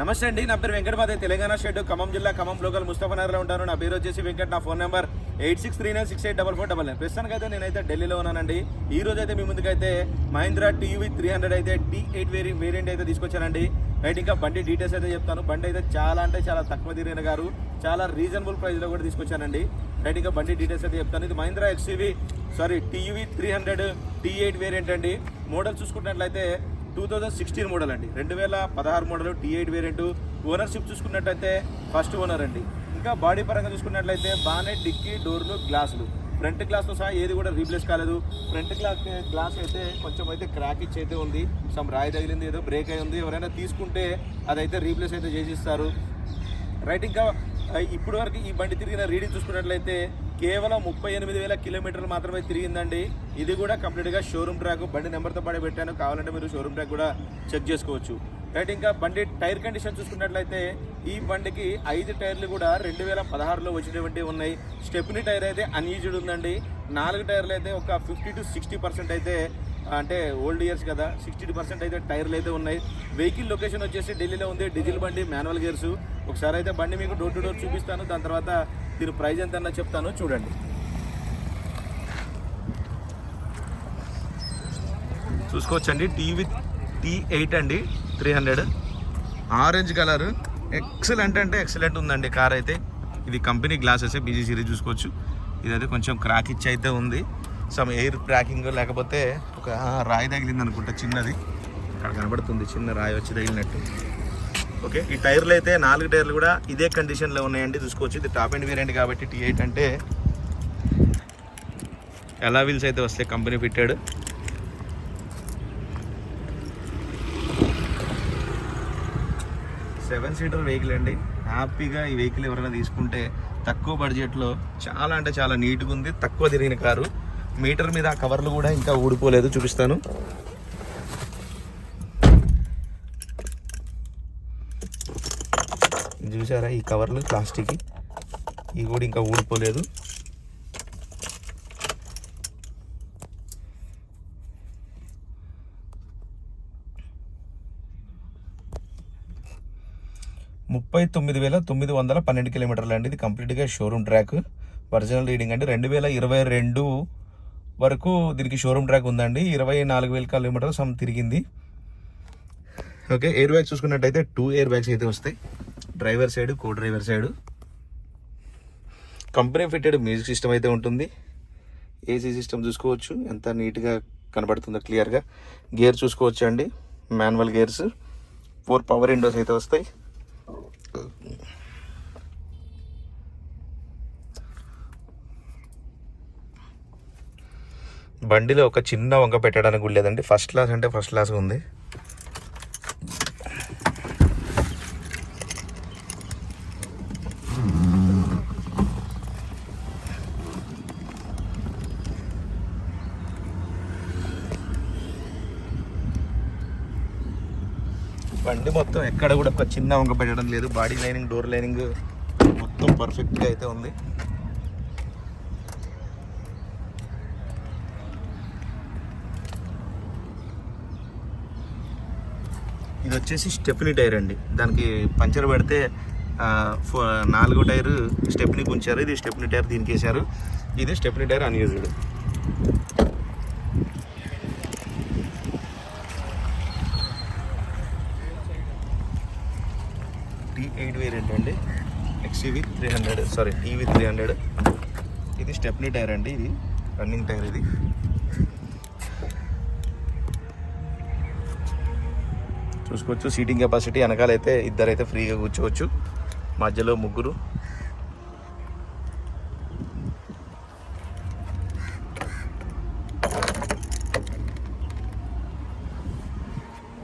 నమస్తే అండి నా పేరు వెంకటమాదే తెలంగాణ స్టేట్ ఖమ్మం జిల్లా ఖమ్మం లోకల్ ముస్తఫనగర్లో ఉంటాను. నా పేరు వచ్చేసి వెంకట్ నా phone number eight six three nine six eight double four double nine ప్రస్తుతానికి అయితే నేనైతే ఢిల్లీలో ఉన్నానండి. ఈ రోజు అయితే మీ ముందుకైతే మహీంద్రా టీవీ త్రీ హండ్రెడ్ అయితే టీ ఎయిట్ వేరి వేరియంట్ అయితే తీసుకొచ్చానండి. రైట్ ఇంకా బండి డీటెయిల్స్ అయితే చెప్తాను. బండి అయితే చాలా అంటే చాలా తక్కువ తిరిగిన గారు చాలా రీజనబుల్ ప్రైస్లో కూడా తీసుకొచ్చానండి. రైట్ ఇంకా బండి డీటెయిల్స్ అయితే చెప్తాను. ఇది Mahindra XUV sorry TV three hundred T eight variant అండి. మోడల్ చూసుకున్నట్లయితే టూ థౌజండ్ సిక్స్టీన్ మోడల్ అండి. రెండు వేల పదహారు మోడల్ టీ ఎయిట్ వేరియంట్ ఓనర్షిప్ చూసుకున్నట్లయితే ఫస్ట్ ఓనర్ అండి. ఇంకా బాడీ పరంగా చూసుకున్నట్లయితే బాగానే డిక్కీ డోర్లు గ్లాసులు. ఫ్రంట్ గ్లాస్తో సహా ఏది కూడా రీప్లేస్ కాలేదు. ఫ్రంట్ గ్లాస్ గ్లాస్ అయితే కొంచెం అయితే క్రాక్ ఇచ్చి అయితే ఉంది. సమ్ రాయి తగిలింది ఏదో బ్రేక్ అయి ఉంది. ఎవరైనా తీసుకుంటే అదైతే రీప్లేస్ అయితే చేసిస్తారు. రైట్ ఇంకా ఇప్పటి వరకు ఈ బండి తిరిగిన రీడింగ్ చూసుకున్నట్లయితే కేవలం ముప్పై ఎనిమిది వేల కిలోమీటర్లు మాత్రమే తిరిగిందండి. ఇది కూడా కంప్లీట్గా షోరూమ్ ట్రాక్ బండి నెంబర్తో పాటు పెట్టాను. కావాలంటే మీరు షోరూమ్ ట్రాక్ కూడా చెక్ చేసుకోవచ్చు. రైట్ ఇంకా బండి టైర్ కండిషన్ చూసుకున్నట్లయితే ఈ బండికి ఐదు టైర్లు కూడా రెండు వేల పదహారులో వచ్చినటువంటి ఉన్నాయి. స్టెప్ని టైర్ అయితే అన్యూజ్డ్ ఉందండి. నాలుగు టైర్లు అయితే ఒక ఫిఫ్టీ టు సిక్స్టీ పర్సెంట్ అయితే అంటే ఓల్డ్ ఇయర్స్ కదా సిక్స్టీ పర్సెంట్ అయితే టైర్లు అయితే ఉన్నాయి. వెహికల్ లొకేషన్ వచ్చేసి ఢిల్లీలో ఉంది డీజిల్ బండి మాన్యువల్ గేర్స్ ఒకసారి అయితే బండి మీకు డోర్ టు డోర్ చూపిస్తాను దాని తర్వాత దీని ప్రైజ్ ఎంత అన్న చెప్తాను చూడండి. చూసుకోవచ్చండి టీవీ టీ ఎయిట్ అండి three hundred orange colour. Excellent అంటే ఎక్సలెంట్ ఉందండి కార్ అయితే. ఇది కంపెనీ గ్లాసెస్ బీజీ సిరీస్ చూసుకోవచ్చు. ఇదైతే కొంచెం క్రాక్ ఇచ్చి అయితే ఉంది. సమ్ ఎయిర్ క్రాకింగ్ లేకపోతే ఒక రాయి తగిలింది అనుకుంటా చిన్నది. అక్కడ కనబడుతుంది చిన్న రాయి వచ్చి తగిలినట్టు. ఓకే ఈ టైర్లు అయితే నాలుగు టైర్లు కూడా ఇదే కండిషన్లో ఉన్నాయండి చూసుకోవచ్చు. ఇది టాప్ అండ్ వేరియంట్ కాబట్టి టీ ఎయిట్ అంటే ఎలా వీల్స్ అయితే వస్తాయి కంపెనీ పెట్టాడు సెవెన్ సీటర్ వెహికల్ అండి. హ్యాపీగా ఈ వెహికల్ ఎవరైనా తీసుకుంటే తక్కువ బడ్జెట్లో చాలా అంటే చాలా నీట్గా ఉంది. తక్కువ తిరిగిన కారు. మీటర్ మీద ఆ కవర్లు కూడా ఇంకా ఊడిపోలేదు చూపిస్తాను. చూసారా ఈ కవర్లు ప్లాస్టిక్ ఇవి కూడా ఇంకా ఊడిపోలేదు. ముప్పై తొమ్మిది వేల తొమ్మిది వందల పన్నెండు కిలోమీటర్లు అండి. ఇది కంప్లీట్గా షోరూమ్ ట్రాక్ ఒరిజినల్ రీడింగ్ అండి రెండు వేల ఇరవై రెండు వరకు దీనికి షోరూమ్ ట్రాక్ ఉందండి. ఇరవై నాలుగు వేల కిలోమీటర్లు సమ్ తిరిగింది. ఓకే ఎయిర్ బ్యాగ్స్ చూసుకున్నట్టయితే టూ ఎయిర్ బ్యాగ్స్ అయితే వస్తాయి. Driver side co driver side company fitted music system అయితే ఉంటుంది. ఏసీ సిస్టమ్ చూసుకోవచ్చు. ఎంత నీట్గా కనబడుతుందో క్లియర్గా గేర్ చూసుకోవచ్చు అండి manual gears four power windows అయితే వస్తాయి. బండిలో ఒక చిన్న వంక పెట్టడానికి కూడా లేదండి. ఫస్ట్ క్లాస్ అంటే ఫస్ట్ క్లాస్ ఉంది. బండి మొత్తం ఎక్కడ కూడా ఒక చిన్న వంక పెట్టడం లేదు. బాడీ లైనింగ్ డోర్ లైనింగ్ మొత్తం పర్ఫెక్ట్గా అయితే ఉంది. ఇది వచ్చేసి స్టెప్నీ టైర్ అండి. దానికి పంచర్ పెడితే నాలుగో టైర్ స్టెప్నీకి ఉంచారు ఇది స్టెప్నీ టైర్ దీనికి వేశారు ఇది stepney tyre unused. T eight variant అండి. XUV three hundred sorry TV three hundred. ఇది స్టెప్నీ టైర్ అండి ఇది. రన్నింగ్ టైర్ ఇది. చూసుకోవచ్చు. సీటింగ్ కెపాసిటీ వెనకాలైతే ఇద్దరైతే ఫ్రీగా కూర్చోవచ్చు. మధ్యలో ముగ్గురు.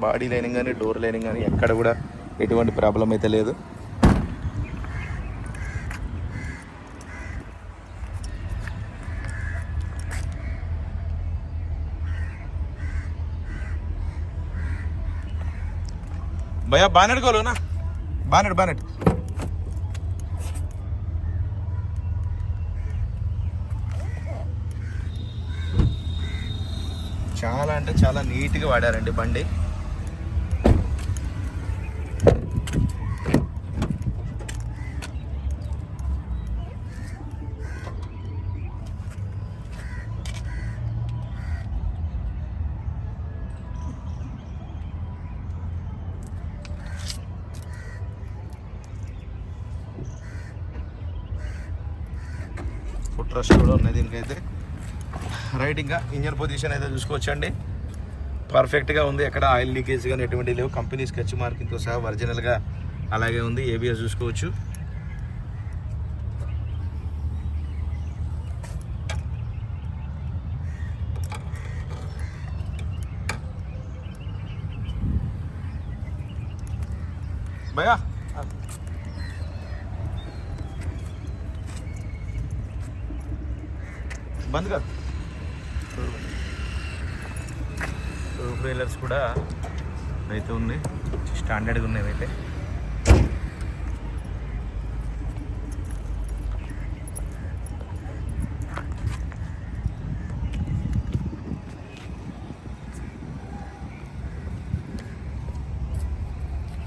బాడీ లైనింగ్ కానీ డోర్ లైనింగ్ కానీ ఎక్కడ కూడా ఎటువంటి ప్రాబ్లం అయితే లేదు. భయ్యా బానెట్ కోలు నా? బానెట్ బానెట్ చాలా అంటే చాలా నీట్గా వాడారండి బండి. రష్ కూడా ఉన్నాయి దీనికైతే. రైట్ ఇంకా ఇంజన్ పొజిషన్ అయితే చూసుకోవచ్చండి. పర్ఫెక్ట్గా ఉంది. ఎక్కడ ఆయిల్ లీకేజ్ కానీ ఎటువంటి లేవు. కంపెనీ స్కెచ్ మార్కింగ్తో సహా ఒరిజినల్గా అలాగే ఉంది. ఏబిఎస్ చూసుకోవచ్చు. భయా బంద్ కాదు. రూఫ్ రైలర్స్ కూడా అయితే ఉంది స్టాండర్డ్గా ఉన్నాయి అయితే.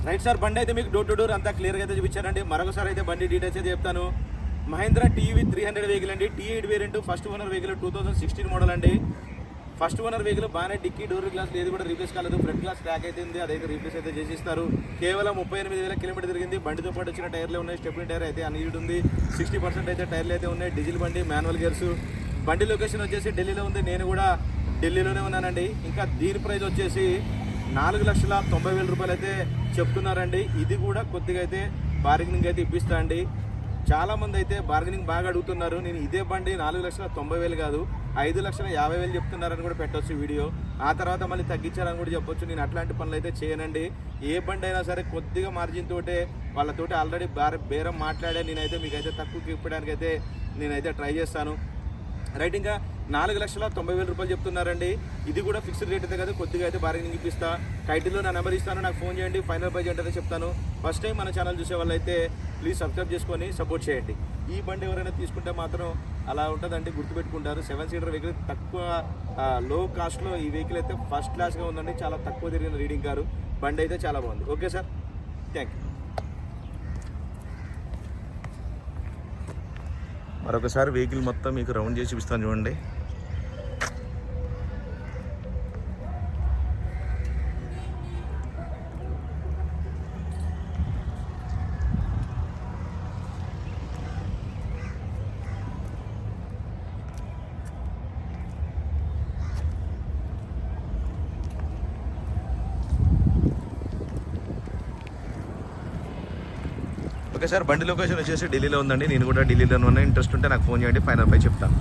రైట్ సార్ బండి అయితే మీకు డోర్ టు డోర్ అంతా క్లియర్గా అయితే చూపించారండి. మరొకసారి అయితే బండి డీటెయిల్స్ అయితే చెప్తాను. Mahindra TV three hundred vehicle అండి. T eight variant first owner vehicle two thousand sixteen model అండి. ఫస్ట్ ఓనర్ వెహికల్ బాగానే డిక్కీ డోర్ గ్లాస్ ఏది కూడా రీప్లేస్ కాలేదు. ఫ్రంట్ గ్లాస్ ట్రాక్ అయితే ఉంది అదైతే రీప్లేస్ అయితే చేసిస్తారు. కేవలం ముప్పై ఎనిమిది వేల కిలోమీటర్ తిరిగింది. బండితో పాటు వచ్చిన టైర్లు ఉన్నాయి. స్టెప్ని టైర్ అయితే అన్యూడ్ ఉంది. సిక్స్టీ పర్సెంట్ అయితే టైర్లు అయితే ఉన్నాయి. డీజిల్ బండి మాన్యువల్ గేర్స్ బండి లొకేషన్ వచ్చేసి ఢిల్లీలో ఉంది. నేను కూడా ఢిల్లీలోనే ఉన్నానండి. ఇంకా దీని ప్రైస్ వచ్చేసి నాలుగు లక్షల తొంభై వేల రూపాయలు అయితే చెప్తున్నారండి. ఇది కూడా కొద్దిగా అయితే బార్గెనింగ్ అయితే ఇప్పిస్తా అండి. చాలా మంది అయితే బార్గెనింగ్ బాగా అడుగుతున్నారు. నేను ఇదే బండి నాలుగు లక్షల తొంభై వేలు కాదు ఐదు లక్షల యాభై వేలు చెప్తున్నారని కూడా పెట్టొచ్చు వీడియో. ఆ తర్వాత మళ్ళీ తగ్గించారని కూడా చెప్పొచ్చు. నేను అట్లాంటి పనులు అయితే చేయనండి. ఏ బండి అయినా సరే కొద్దిగా మార్జిన్ తోటే వాళ్ళతోటి ఆల్రెడీ బేర బేరం మాట్లాడే నేనైతే మీకైతే తక్కువకి ఇప్పడానికి అయితే నేనైతే ట్రై చేస్తాను. రైట్ ఇంకా నాలుగు లక్షల తొంభై వేల రూపాయలు చెప్తున్నారండి. ఇది కూడా ఫిక్స్డ్ రేట్ అయితే కదా కొద్దిగా అయితే బార్గెనింగ్ ఇప్పిస్తా. టైటిల్లో నా నెంబర్ ఇస్తాను నాకు ఫోన్ చేయండి. ఫైనల్ ప్రైజ్ ఏంటనే చెప్తాను. ఫస్ట్ టైం మన ఛానల్ చూసే వాళ్ళైతే ప్లీజ్ సబ్స్క్రైబ్ చేసుకొని సపోర్ట్ చేయండి. ఈ బండి ఎవరైనా తీసుకుంటే మాత్రం అలా ఉంటుందండి గుర్తుపెట్టుకుంటారు. సెవెన్ సీటర్ వెహికల్ తక్కువ లో కాస్ట్లో ఈ వెహికల్ అయితే ఫస్ట్ క్లాస్గా ఉందండి. చాలా తక్కువ తిరిగిన రీడింగ్ కారు. బండి అయితే చాలా బాగుంది. Okay sir? థ్యాంక్ యూ మరొకసారి వెహికల్ మొత్తం మీకు రౌండ్ చేసి చూపిస్తాను చూడండి. ఓకే సార్ బండి లొకేషన్ వచ్చేసి ఢిల్లీలో ఉందండి. నేను కూడా ఢిల్లీలో ఉన్న. ఇంట్రెస్ట్ ఉంటే నాకు ఫోన్ చేయండి ఫైనల్ పై చెప్తాను.